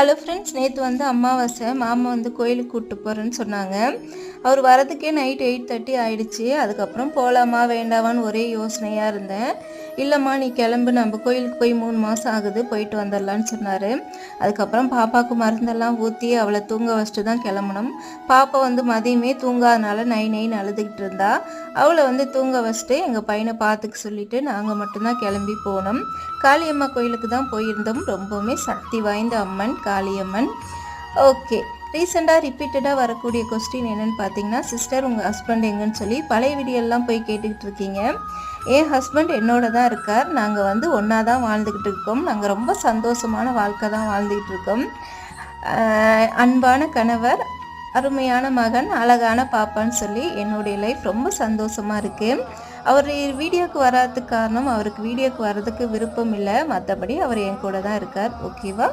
Hello friends நேற்று வந்து அமாவாசை மாமா வந்து கோயிலுக்கு கூப்பிட்டு போகிறேன்னு சொன்னாங்க. அவர் வரதுக்கே நைட் எயிட் தேர்ட்டி ஆயிடுச்சு. அதுக்கப்புறம் போகலாமா வேண்டாமான்னு ஒரே யோசனையாக இருந்தேன். இல்லைம்மா நீ கிளம்பு நம்ம கோயிலுக்கு போய் மூணு மாதம் ஆகுது போயிட்டு வந்துடலான்னு சொன்னார். அதுக்கப்புறம் பாப்பாவுக்கு மருந்தெல்லாம் ஊற்றி அவளை தூங்க வச்சுட்டு தான் கிளம்பணும். பாப்பா வந்து மதியமே தூங்காதனால நை நைன்னு அழுதுகிட்டு இருந்தா. அவளை வந்து தூங்க வச்சுட்டு எங்கள் பையனை பார்த்துக்க சொல்லிவிட்டு நாங்கள் மட்டும்தான் கிளம்பி போனோம். காளியம்மா கோயிலுக்கு தான் போயிருந்தோம். ரொம்பவுமே சக்தி வாய்ந்த அம்மன் காளியம்மன். ஓகே ரீசெண்டாக ரிப்பீட்டடாக வரக்கூடிய கொஸ்டின் என்னன்னு பார்த்தீங்கன்னா சிஸ்டர் உங்கள் ஹஸ்பண்ட் எங்கன்னு சொல்லி பழைய வீடியோலாம் போய் கேட்டுக்கிட்டு இருக்கீங்க. என் ஹஸ்பண்ட் என்னோட தான் இருக்கார். நாங்கள் வந்து ஒன்றா தான் வாழ்ந்துக்கிட்டு இருக்கோம். நாங்கள் ரொம்ப சந்தோஷமான வாழ்க்கை தான் வாழ்ந்துக்கிட்டு இருக்கோம். அன்பான கணவர் அருமையான மகன் அழகான பாப்பான்னு சொல்லி என்னுடைய லைஃப் ரொம்ப சந்தோஷமாக இருக்குது அவர் வீடியோக்கு வராததுக்கு காரணம் அவருக்கு வீடியோக்கு வர்றதுக்கு விருப்பம் இல்லை. மற்றபடி அவர் என் கூட தான் இருக்கார். ஓகேவா